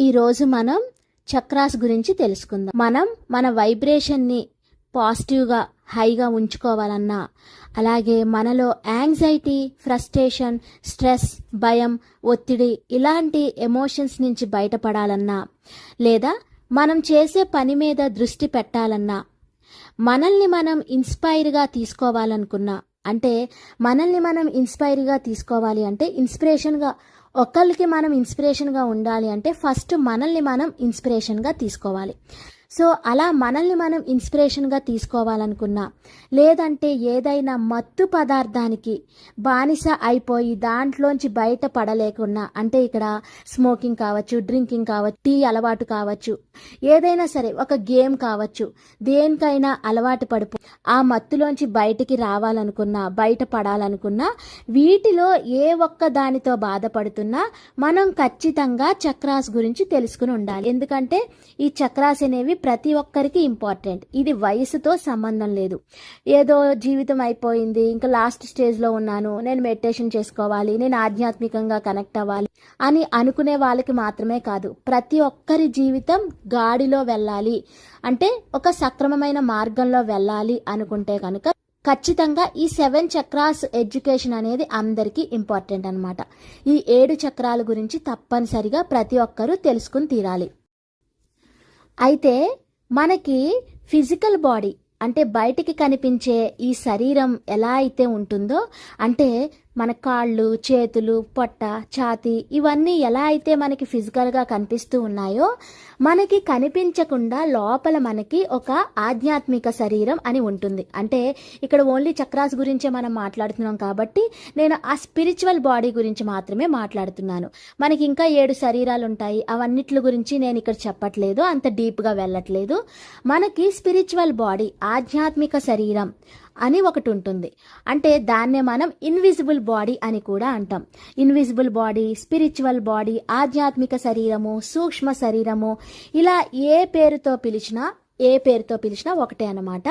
ఈరోజు మనం చక్రాస్ గురించి తెలుసుకుందాం. మనం మన వైబ్రేషన్ని పాజిటివ్గా హైగా ఉంచుకోవాలన్నా అలాగే మనలో యాంగ్జైటీ ఫ్రస్ట్రేషన్ స్ట్రెస్ భయం ఒత్తిడి ఇలాంటి ఎమోషన్స్ నుంచి బయటపడాలన్నా లేదా మనం చేసే పని మీద దృష్టి పెట్టాలన్నా మనల్ని మనం ఇన్స్పైర్గా తీసుకోవాలనుకున్నా అంటే మనల్ని మనం ఇన్స్పైర్గా తీసుకోవాలి అంటే ఇన్స్పిరేషన్గా ఒకళ్ళకి మనం ఇన్స్పిరేషన్గా ఉండాలి అంటే ఫస్ట్ మనల్ని మనం ఇన్స్పిరేషన్గా తీసుకోవాలి. సో అలా మనల్ని మనం ఇన్స్పిరేషన్గా తీసుకోవాలనుకున్నా లేదంటే ఏదైనా మత్తు పదార్థానికి బానిస అయిపోయి దాంట్లోంచి బయట పడలేకున్నా అంటే ఇక్కడ స్మోకింగ్ కావచ్చు డ్రింకింగ్ కావచ్చు టీ అలవాటు కావచ్చు ఏదైనా సరే ఒక గేమ్ కావచ్చు దేనికైనా అలవాటు పడిపో ఆ మత్తులోంచి బయటికి రావాలనుకున్నా బయట పడాలనుకున్నా వీటిలో ఏ ఒక్క దానితో బాధపడుతున్నా మనం ఖచ్చితంగా చక్రాస్ గురించి తెలుసుకుని ఉండాలి. ఎందుకంటే ఈ చక్రాస్ అనేవి ప్రతి ఒక్కరికి ఇంపార్టెంట్. ఇది వయసుతో సంబంధం లేదు. ఏదో జీవితం అయిపోయింది ఇంకా లాస్ట్ స్టేజ్లో ఉన్నాను నేను మెడిటేషన్ చేసుకోవాలి నేను ఆధ్యాత్మికంగా కనెక్ట్ అవ్వాలి అని అనుకునే వాళ్ళకి మాత్రమే కాదు. ప్రతి ఒక్కరి జీవితం గాడిలో వెళ్ళాలి. అంటే ఒక సక్రమమైన మార్గంలో వెళ్ళాలి అనుకుంటే కనుక ఖచ్చితంగా ఈ సెవెన్ చక్రాస్ ఎడ్యుకేషన్ అనేది అందరికీ ఇంపార్టెంట్ అనమాట ఈ ఏడు చక్రాల గురించి తప్పనిసరిగా ప్రతి ఒక్కరూ తెలుసుకుని తీరాలి. అయితే మనకి ఫిజికల్ బాడీ అంటే బయటికి కనిపించే ఈ శరీరం ఎలా అయితే ఉంటుందో అంటే మన కాళ్ళు చేతులు పొట్ట ఛాతి ఇవన్నీ ఎలా అయితే మనకి ఫిజికల్గా కనిపిస్తూ ఉన్నాయో మనకి కనిపించకుండా లోపల మనకి ఒక ఆధ్యాత్మిక శరీరం అని ఉంటుంది. అంటే ఇక్కడ ఓన్లీ చక్రాస్ గురించే మనం మాట్లాడుతున్నాం కాబట్టి నేను ఆ స్పిరిచువల్ బాడీ గురించి మాత్రమే మాట్లాడుతున్నాను. మనకి ఇంకా ఏడు శరీరాలు ఉంటాయి. అవన్నిటి గురించి నేను ఇక్కడ చెప్పట్లేదు. అంత డీప్గా వెళ్ళట్లేదు. మనకి స్పిరిచువల్ బాడీ ఆధ్యాత్మిక శరీరం అని ఒకటి ఉంటుంది. అంటే దాన్నే మనం ఇన్విజిబుల్ బాడీ అని కూడా అంటాం. ఇన్విజిబుల్ బాడీ స్పిరిచువల్ బాడీ ఆధ్యాత్మిక శరీరము సూక్ష్మ శరీరము ఇలా ఏ పేరుతో పిలిచినా ఏ పేరుతో పిలిచినా ఒకటే అనమాట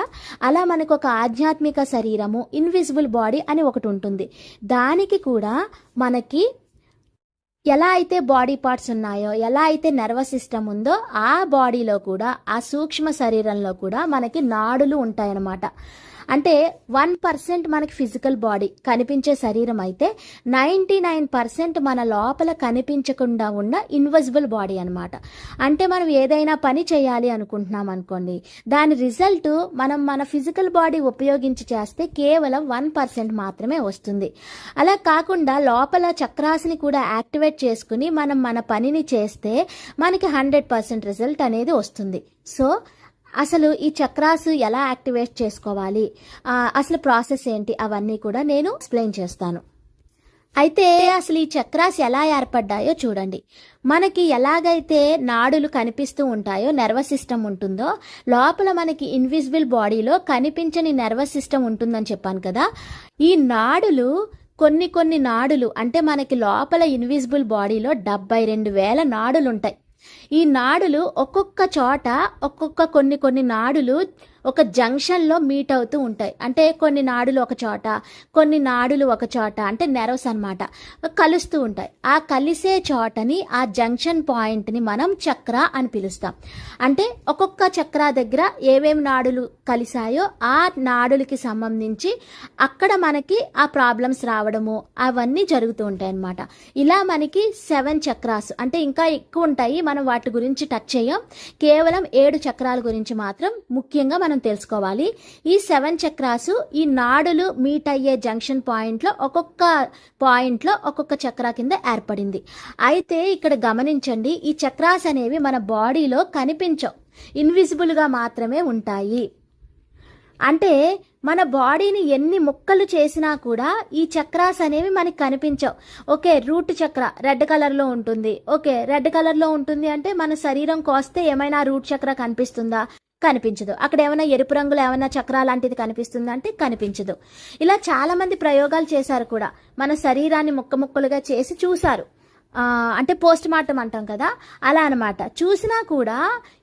అలా మనకు ఒక ఆధ్యాత్మిక శరీరము ఇన్విజిబుల్ బాడీ అని ఒకటి ఉంటుంది. దానికి కూడా మనకి ఎలా అయితే బాడీ పార్ట్స్ ఉన్నాయో ఎలా అయితే నర్వస్ సిస్టమ్ ఉందో ఆ బాడీలో కూడా ఆ సూక్ష్మ శరీరంలో కూడా మనకి నాడులు ఉంటాయన్నమాట. అంటే వన్ పర్సెంట్ మనకి ఫిజికల్ బాడీ కనిపించే శరీరం అయితే నైంటీ నైన్ పర్సెంట్ మన లోపల కనిపించకుండా ఉన్న ఇన్విజిబుల్ బాడీ అనమాట అంటే మనం ఏదైనా పని చేయాలి అనుకుంటున్నాం అనుకోండి దాని రిజల్ట్ మనం మన ఫిజికల్ బాడీ ఉపయోగించి చేస్తే కేవలం వన్ పర్సెంట్ మాత్రమే వస్తుంది. అలా కాకుండా లోపల చక్రాస్ని కూడా యాక్టివేట్ చేసుకుని మనం మన పనిని చేస్తే మనకి హండ్రెడ్ పర్సెంట్ రిజల్ట్ అనేది వస్తుంది. సో అసలు ఈ చక్రాస్ ఎలా యాక్టివేట్ చేసుకోవాలి? అసలు ప్రాసెస్ ఏంటి? అవన్నీ కూడా నేను ఎక్స్ప్లెయిన్ చేస్తాను. అయితే అసలు ఈ చక్రాస్ ఎలా ఏర్పడ్డాయో చూడండి. మనకి ఎలాగైతే నాడులు కనిపిస్తూ ఉంటాయో నర్వస్ సిస్టమ్ ఉంటుందో లోపల మనకి ఇన్విజిబుల్ బాడీలో కనిపించని నర్వస్ సిస్టమ్ ఉంటుందని చెప్పాను కదా. ఈ నాడులు కొన్ని కొన్ని నాడులు అంటే మనకి లోపల ఇన్విజిబుల్ బాడీలో డెబ్బై రెండు వేల నాడులు ఉంటాయి ఈ నాడులు ఒక్కొక్క చోట ఒక్కొక్క కొన్ని కొన్ని నాడులు ఒక జంక్షన్లో మీట్ అవుతూ ఉంటాయి. అంటే కొన్ని నాడులు ఒక చోట కొన్ని నాడులు ఒక చోట అంటే నెరవ్స్ అనమాట కలుస్తూ ఉంటాయి. ఆ కలిసే చోటని ఆ జంక్షన్ పాయింట్ని మనం చక్ర అని పిలుస్తాం. అంటే ఒక్కొక్క చక్ర దగ్గర ఏమేమి నాడులు కలిసాయో ఆ నాడులకి సంబంధించి అక్కడ మనకి ఆ ప్రాబ్లమ్స్ రావడము అవన్నీ జరుగుతూ ఉంటాయి అన్నమాట ఇలా మనకి సెవెన్ చక్రాస్ అంటే ఇంకా ఎక్కువ ఉంటాయి. మనం వాటి గురించి టచ్ చేయం. కేవలం ఏడు చక్రాల గురించి మాత్రం ముఖ్యంగా మనం తెలుసుకోవాలి. ఈ సెవెన్ చక్రాసు ఈ నాడులు మీట్ అయ్యే జంక్షన్ పాయింట్లో ఒక్కొక్క పాయింట్లో ఒక్కొక్క చక్ర కింద ఏర్పడింది. అయితే ఇక్కడ గమనించండి ఈ చక్రాస్ అనేవి మన బాడీలో కనిపించవు. ఇన్విజిబుల్గా మాత్రమే ఉంటాయి. అంటే మన బాడీని ఎన్ని ముక్కలు చేసినా కూడా ఈ చక్రాస్ అనేవి మనకి కనిపించవు. ఓకే రూట్ చక్ర రెడ్ కలర్లో ఉంటుంది. ఓకే రెడ్ కలర్లో ఉంటుంది అంటే మన శరీరం కోస్తే ఏమైనా రూట్ చక్ర కనిపిస్తుందా? కనిపించదు. అక్కడ ఏమైనా ఎరుపు రంగులో ఏమైనా చక్ర లాంటిది కనిపిస్తుందా అంటే కనిపించదు. ఇలా చాలామంది ప్రయోగాలు చేశారు కూడా. మన శరీరాన్ని ముక్క ముక్కలుగా చేసి చూశారు. అంటే పోస్ట్ మార్టం అంటాం కదా అలా అనమాట చూసినా కూడా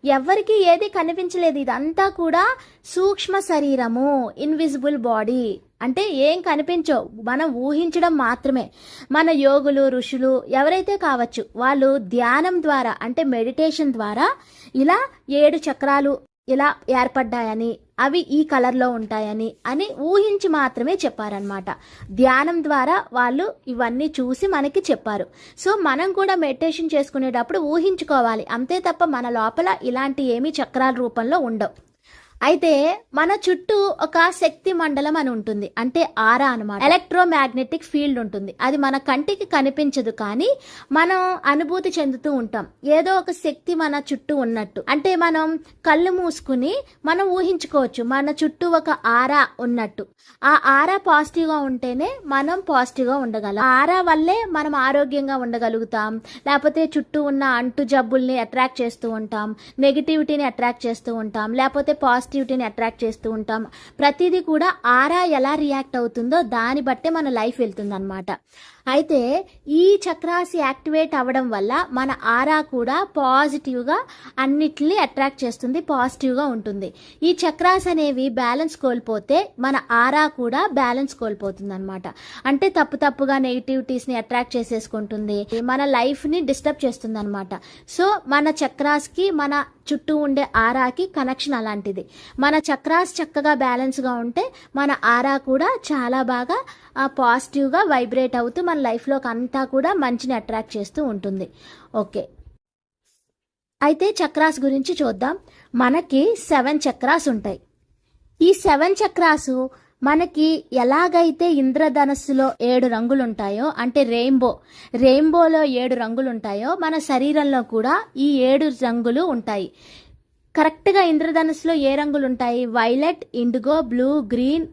ఎవరికి ఏది కనిపించలేదు. ఇదంతా కూడా సూక్ష్మ శరీరము ఇన్విజిబుల్ బాడీ అంటే ఏం కనిపించవు. మనం ఊహించడం మాత్రమే. మన యోగులు ఋషులు ఎవరైతే కావచ్చు వాళ్ళు ధ్యానం ద్వారా అంటే మెడిటేషన్ ద్వారా ఇలా ఏడు చక్రాలు ఇలా ఏర్పడ్డాయని అవి ఈ కలర్లో ఉంటాయని అని ఊహించి మాత్రమే చెప్పారనమాట ధ్యానం ద్వారా వాళ్ళు ఇవన్నీ చూసి మనకి చెప్పారు. సో మనం కూడా మెడిటేషన్ చేసుకునేటప్పుడు ఊహించుకోవాలి. అంతే తప్ప మన లోపల ఇలాంటి ఏమీ చక్రాల రూపంలో ఉండవు. అయితే మన చుట్టూ ఒక శక్తి మండలం అని ఉంటుంది. అంటే ఆరా అనమాట ఎలక్ట్రోమాగ్నెటిక్ ఫీల్డ్ ఉంటుంది. అది మన కంటికి కనిపించదు కానీ మనం అనుభూతి చెందుతూ ఉంటాం. ఏదో ఒక శక్తి మన చుట్టూ ఉన్నట్టు. అంటే మనం కళ్ళు మూసుకుని మనం ఊహించుకోవచ్చు. మన చుట్టూ ఒక ఆరా ఉన్నట్టు. ఆ ఆరా పాజిటివ్గా ఉంటేనే మనం పాజిటివ్గా ఉండగలం. ఆరా వల్లే మనం ఆరోగ్యంగా ఉండగలుగుతాం. లేకపోతే చుట్టూ ఉన్న అంటు జబ్బుల్ని అట్రాక్ట్ చేస్తూ ఉంటాం. నెగిటివిటీని అట్రాక్ట్ చేస్తూ ఉంటాం. లేకపోతే పాజిటివ్ పాజిటివిటీని అట్రాక్ట్ చేస్తూ ఉంటాం. ప్రతిదీ కూడా ఆరా ఎలా రియాక్ట్ అవుతుందో దాన్ని బట్టే మన లైఫ్ వెళ్తుందనమాట అయితే ఈ చక్రాసి యాక్టివేట్ అవ్వడం వల్ల మన ఆరా కూడా పాజిటివ్గా అన్నిటిని అట్రాక్ట్ చేస్తుంది పాజిటివ్గా ఉంటుంది. ఈ చక్రాస్ అనేవి బ్యాలెన్స్ కోల్పోతే మన ఆరా కూడా బ్యాలెన్స్ కోల్పోతుంది అనమాట అంటే తప్పు తప్పుగా నెగిటివిటీస్ని అట్రాక్ట్ చేసేసుకుంటుంది మన లైఫ్ని డిస్టర్బ్ చేస్తుంది అనమాట సో మన చక్రాస్కి మన చుట్టూ ఉండే ఆరాకి కనెక్షన్ అలాంటిది. మన చక్రాస్ చక్కగా బ్యాలెన్స్గా ఉంటే మన ఆరా కూడా చాలా బాగా ఆ, పాజిటివ్గా వైబ్రేట్ అవుతూ మన లైఫ్లోకి అంతా కూడా మంచిని అట్రాక్ట్ చేస్తూ ఉంటుంది. ఓకే. అయితే చక్రాస్ గురించి చూద్దాం. మనకి సెవెన్ చక్రాస్ ఉంటాయి. ఈ సెవెన్ చక్రాసు మనకి ఎలాగైతే ఇంద్రధనస్సులో ఏడు రంగులు ఉంటాయో అంటే రెయిన్బో రెయిన్బోలో ఏడు రంగులు ఉంటాయో మన శరీరంలో కూడా ఈ ఏడు రంగులు ఉంటాయి. కరెక్ట్గా ఇంద్రధనస్సులో ఏ రంగులు ఉంటాయి violet indigo blue green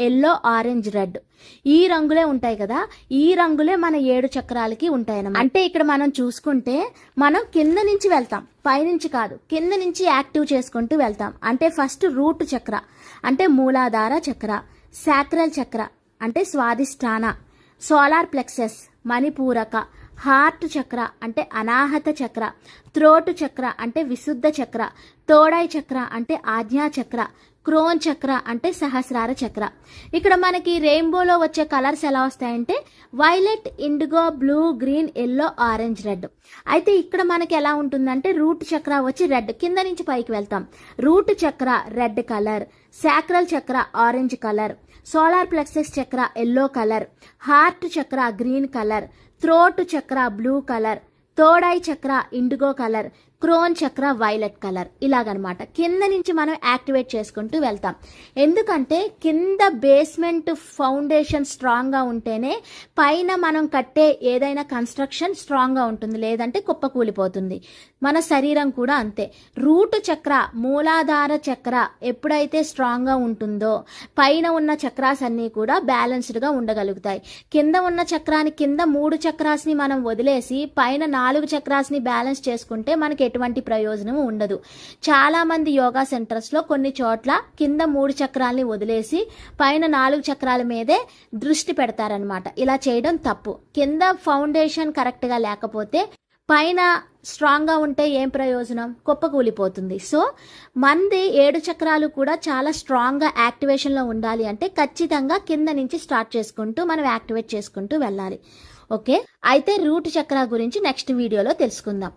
yellow orange red. ఈ రంగులే ఉంటాయి కదా. ఈ రంగులే మన ఏడు చక్రాలకి ఉంటాయి అంటే ఇక్కడ మనం చూసుకుంటే మనం కింద నుంచి వెళ్తాం. పైనుంచి కాదు. కింద నుంచి యాక్టివ్ చేసుకుంటూ వెళ్తాం. అంటే ఫస్ట్ రూట్ చక్ర. అంటే మూలాధార చక్ర. శాక్రల్ చక్ర. అంటే స్వాదిష్టాన సోలార్ ప్లెక్సెస్. మణిపూరక. హార్ట్ చక్ర. అంటే అనాహత చక్ర. త్రోటు చక్ర. అంటే విశుద్ధ చక్ర. తోడాయి చక్ర. అంటే ఆజ్ఞా చక్ర. క్రోన్ చక్ర అంటే సహస్రార చక్ర. ఇక్కడ మనకి రెయిన్బోలో వచ్చే కలర్స్ ఎలా వస్తాయంటే violet indigo blue green yellow orange red. అయితే ఇక్కడ మనకి ఎలా ఉంటుందంటే రూట్ చక్ర వచ్చి రెడ్. కింద నుంచి పైకి వెళ్తాం. Root chakra red colour sacral chakra orange colour solar plexus chakra yellow colour heart chakra green colour throat chakra blue colour తోడాయి chakra indigo colour. Crown chakra violet colour ఇలాగనమాట. కింద నుంచి మనం యాక్టివేట్ చేసుకుంటూ వెళ్తాం. ఎందుకంటే కింద బేస్మెంట్ ఫౌండేషన్ స్ట్రాంగ్గా ఉంటేనే పైన మనం కట్టే ఏదైనా కన్స్ట్రక్షన్ స్ట్రాంగ్గా ఉంటుంది. లేదంటే కుప్పకూలిపోతుంది మన శరీరం కూడా అంతే. రూట్ చక్ర మూలాధార చక్ర ఎప్పుడైతే స్ట్రాంగ్గా ఉంటుందో పైన ఉన్న చక్రాస్ అన్నీ కూడా బ్యాలెన్స్డ్గా ఉండగలుగుతాయి. కింద ఉన్న చక్రాన్ని కింద మూడు చక్రాస్ని మనం వదిలేసి పైన నాలుగు చక్రాస్ని బ్యాలెన్స్ చేసుకుంటే మనకి ఎటువంటి ప్రయోజనం ఉండదు. చాలామంది యోగా సెంటర్స్లో కొన్ని చోట్ల కింద మూడు చక్రాలని వదిలేసి పైన నాలుగు చక్రాల మీదే దృష్టి పెడతారనమాట ఇలా చేయడం తప్పు. కింద ఫౌండేషన్ కరెక్ట్గా లేకపోతే పైన స్ట్రాంగ్గా ఉంటే ఏం ప్రయోజనం? కుప్పకూలిపోతుంది సో మంది ఏడు చక్రాలు కూడా చాలా స్ట్రాంగ్గా యాక్టివేషన్లో ఉండాలి అంటే ఖచ్చితంగా కింద నుంచి స్టార్ట్ చేసుకుంటూ మనం యాక్టివేట్ చేసుకుంటూ వెళ్ళాలి. ఓకే? అయితే రూట్ చక్ర గురించి నెక్స్ట్ వీడియోలో తెలుసుకుందాం.